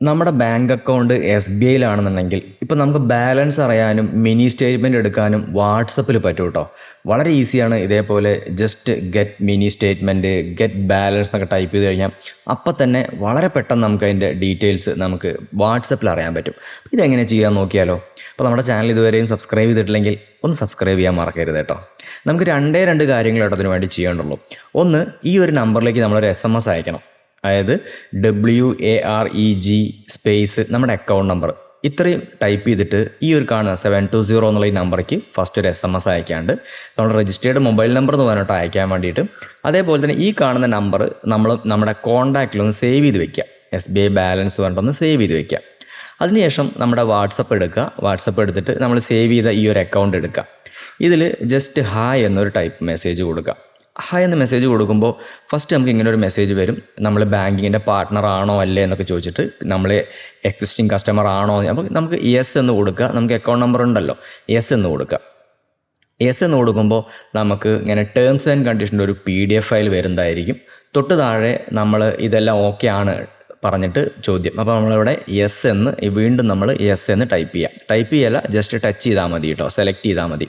നമ്മുടെ bank account S B ഐയിലാണെന്നുണ്ടെങ്കിൽ ഇപ്പം നമുക്ക് ബാലൻസ് അറിയാനും മിനി സ്റ്റേറ്റ്മെന്റ് എടുക്കാനും വാട്സപ്പിൽ പറ്റും കേട്ടോ വളരെ ഈസിയാണ് ഇതേപോലെ just get mini statement get balance എന്നൊക്കെ ടൈപ്പ് ചെയ്ത് കഴിഞ്ഞാൽ അപ്പം തന്നെ വളരെ പെട്ടെന്ന് നമുക്ക് അതിന്റെ ഡീറ്റെയിൽസ് നമുക്ക് വാട്സപ്പിൽ അറിയാൻ പറ്റും. ഇതെങ്ങനെ ചെയ്യാൻ നോക്കിയാലോ? അപ്പോൾ നമ്മുടെ ചാനൽ ഇതുവരെയും സബ്സ്ക്രൈബ് ചെയ്തിട്ടില്ലെങ്കിൽ ഒന്ന് സബ്സ്ക്രൈബ് ചെയ്യാൻ മറക്കരുത് കേട്ടോ നമുക്ക് രണ്ടേ രണ്ട് കാര്യങ്ങളായിട്ട് അതിന് വേണ്ടി ചെയ്യേണ്ടുള്ളൂ. ഒന്ന് ഈ ഒരു നമ്പറിലേക്ക് നമ്മളൊരു എസ് എം എസ് അയക്കണം. അതായത് W A R E G space നമ്മുടെ അക്കൗണ്ട് നമ്പർ ഇത്രയും ടൈപ്പ് ചെയ്തിട്ട് ഈ ഒരു കാണുന്ന സെവൻ ടു സീറോ എന്നുള്ള ഈ നമ്പർക്ക് ഫസ്റ്റ് ഒരു എസ് എം എസ് അയക്കാണ്ട് നമ്മൾ രജിസ്റ്റേർഡ് മൊബൈൽ നമ്പർ എന്ന് പറഞ്ഞിട്ട് അയക്കാൻ വേണ്ടിയിട്ട് അതേപോലെ തന്നെ ഈ കാണുന്ന നമ്പർ നമ്മൾ നമ്മുടെ കോൺടാക്റ്റിൽ ഒന്ന് സേവ് ചെയ്ത് വെക്കുക. എസ് ബി ഐ ബാലൻസ് പറഞ്ഞിട്ടൊന്ന് സേവ് ചെയ്ത് വെക്കുക. അതിനുശേഷം നമ്മുടെ വാട്സപ്പ് എടുക്കുക. വാട്സപ്പ് എടുത്തിട്ട് നമ്മൾ സേവ് ചെയ്ത ഈ ഒരു അക്കൗണ്ട് എടുക്കുക. ഇതിൽ ജസ്റ്റ് ഹായ് എന്നൊരു ടൈപ്പ് മെസ്സേജ് കൊടുക്കുക. ഹായ് എന്ന് മെസ്സേജ് കൊടുക്കുമ്പോൾ ഫസ്റ്റ് നമുക്ക് ഇങ്ങനെ ഒരു മെസ്സേജ് വരും. നമ്മൾ ബാങ്കിങ്ങിന്റെ പാർട്ട്ണർ ആണോ അല്ലേ എന്നൊക്കെ ചോദിച്ചിട്ട് നമ്മൾ എക്സിസ്റ്റിംഗ് കസ്റ്റമർ ആണോ അപ്പോൾ നമുക്ക് യെസ് എന്ന് കൊടുക്കുക. നമുക്ക് അക്കൗണ്ട് നമ്പർ ഉണ്ടല്ലോ. യെസ് എന്ന് കൊടുക്കുക. യെസ് എന്ന് കൊടുക്കുമ്പോൾ നമുക്ക് ഇങ്ങനെ ടേംസ് ആൻഡ് കണ്ടീഷന്റെ ഒരു പി ഡി എഫ് ഫയൽ വരുന്നതായിരിക്കും. തൊട്ട് താഴെ നമ്മൾ ഇതെല്ലാം ഓക്കെ ആണ് പറഞ്ഞിട്ട് ചോദ്യം. അപ്പോൾ നമ്മളിവിടെ യെസ് എന്ന് വീണ്ടും നമ്മൾ യെസ് എന്ന് ടൈപ്പ് ചെയ്യാം. ടൈപ്പ് ചെയ്യല്ല ജസ്റ്റ് ടച്ച് ചെയ്താൽ മതി കേട്ടോ. സെലക്ട് ചെയ്താൽ മതി.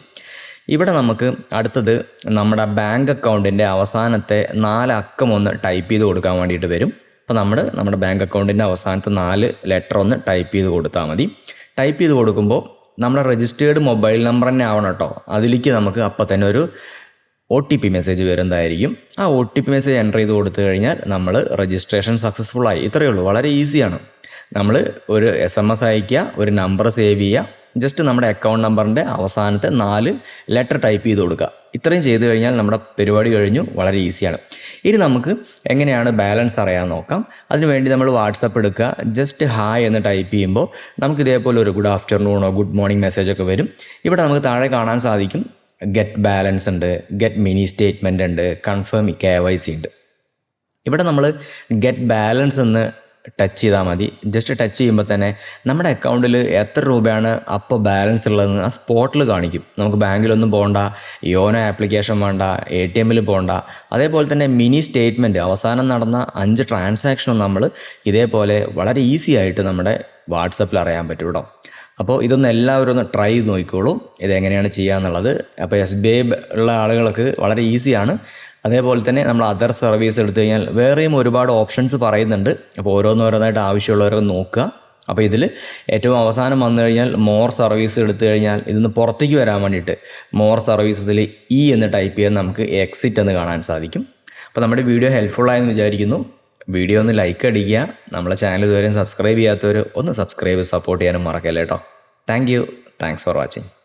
ഇവിടെ നമുക്ക് അടുത്തത് നമ്മുടെ ബാങ്ക് അക്കൗണ്ടിന്റെ അവസാനത്തെ നാല് അക്കം ഒന്ന് ടൈപ്പ് ചെയ്ത് കൊടുക്കാൻ വേണ്ടിയിട്ട് വരും. അപ്പോൾ നമ്മൾ നമ്മുടെ ബാങ്ക് അക്കൗണ്ടിന്റെ അവസാനത്തെ നാല് ലെറ്റർ ഒന്ന് ടൈപ്പ് ചെയ്ത് കൊടുത്താൽ മതി. ടൈപ്പ് ചെയ്ത് കൊടുക്കുമ്പോൾ നമ്മുടെ രജിസ്റ്റേർഡ് മൊബൈൽ നമ്പർ തന്നെ ആവണം കേട്ടോ. അതിലേക്ക് നമുക്ക് അപ്പം തന്നെ ഒരു ഒ ടി പി മെസ്സേജ് വരുന്നതായിരിക്കും ആ O T P message enter ചെയ്ത് കൊടുത്തു കഴിഞ്ഞാൽ നമ്മൾ രജിസ്ട്രേഷൻ സക്സസ്ഫുൾ ആയി. ഇത്രയേ ഉള്ളൂ. വളരെ ഈസിയാണ് നമ്മൾ ഒരു എസ് എം എസ് അയക്കുക ഒരു നമ്പർ സേവ് ചെയ്യുക ജസ്റ്റ് നമ്മുടെ അക്കൗണ്ട് നമ്പറിന്റെ അവസാനത്തെ നാല് ലെറ്റർ ടൈപ്പ് ചെയ്ത് കൊടുക്കുക. ഇത്രയും ചെയ്തു കഴിഞ്ഞാൽ നമ്മുടെ പരിപാടി കഴിഞ്ഞു വളരെ ഈസിയാണ് ഇനി നമുക്ക് എങ്ങനെയാണ് ബാലൻസ് അറിയാൻ നോക്കാം. അതിനുവേണ്ടി നമ്മൾ വാട്സപ്പ് എടുക്കുക. ജസ്റ്റ് ഹായ് എന്ന് ടൈപ്പ് ചെയ്യുമ്പോൾ നമുക്ക് ഇതേപോലെ ഒരു ഗുഡ് ആഫ്റ്റർനൂണോ ഗുഡ് മോർണിംഗ് മെസ്സേജ് ഒക്കെ വരും. ഇവിടെ നമുക്ക് താഴെ കാണാൻ സാധിക്കും. ഗെറ്റ് ബാലൻസ് ഉണ്ട് ഗെറ്റ് മിനി സ്റ്റേറ്റ്മെന്റ് ഉണ്ട് കൺഫേം കെ വൈ സി ഉണ്ട്. ഇവിടെ നമ്മൾ ഗെറ്റ് ബാലൻസ് എന്ന് ടച്ച് ചെയ്താൽ മതി. ജസ്റ്റ് ടച്ച് ചെയ്യുമ്പോൾ തന്നെ നമ്മുടെ അക്കൗണ്ടിൽ എത്ര രൂപയാണ് അപ്പോൾ ബാലൻസ് ഉള്ളതെന്ന് ആ സ്പോട്ടിൽ കാണിക്കും. നമുക്ക് ബാങ്കിലൊന്നും പോകണ്ട യോനോ ആപ്ലിക്കേഷൻ വേണ്ട എ ടി എമ്മിൽ പോകണ്ട അതേപോലെ തന്നെ മിനി സ്റ്റേറ്റ്മെന്റ് അവസാനം നടന്ന അഞ്ച് ട്രാൻസാക്ഷനും നമ്മൾ ഇതേപോലെ വളരെ ഈസി ആയിട്ട് നമ്മുടെ വാട്സപ്പിൽ അറിയാൻ പറ്റും കേട്ടോ അപ്പോൾ ഇതൊന്ന് എല്ലാവരും ഒന്ന് ട്രൈ ചെയ്ത് നോക്കിക്കോളൂ. ഇതെങ്ങനെയാണ് ചെയ്യുക എന്നുള്ളത് അപ്പോൾ എസ് ബി ഐ ഉള്ള ആളുകൾക്ക് വളരെ ഈസിയാണ്. അതേപോലെ തന്നെ നമ്മൾ അതർ സർവീസ് എടുത്തു കഴിഞ്ഞാൽ വേറെയും ഒരുപാട് ഓപ്ഷൻസ് പറയുന്നുണ്ട്. അപ്പോൾ ഓരോന്നോരോന്നായിട്ട് ആവശ്യമുള്ളവരൊക്കെ നോക്കുക. അപ്പോൾ ഇതിൽ ഏറ്റവും അവസാനം വന്നു കഴിഞ്ഞാൽ മോർ സർവീസ് എടുത്തു കഴിഞ്ഞാൽ ഇതിന്ന് പുറത്തേക്ക് വരാൻ വേണ്ടിയിട്ട് മോർ സർവീസസിൽ ഇ എന്ന് ടൈപ്പ് ചെയ്യാൻ നമുക്ക് എക്സിറ്റ് എന്ന് കാണാൻ സാധിക്കും. അപ്പോൾ നമ്മുടെ വീഡിയോ ഹെൽപ്ഫുൾ ആയെന്ന് വിചാരിക്കുന്നു. വീഡിയോ ഒന്ന് ലൈക്ക് അടിക്കുക. നമ്മളെ ചാനൽ ഇതുവരെയും സബ്സ്ക്രൈബ് ചെയ്യാത്തവർ ഒന്ന് സബ്സ്ക്രൈബ് സപ്പോർട്ട് ചെയ്യാനും മറക്കല്ലേട്ടോ thank you thanks for watching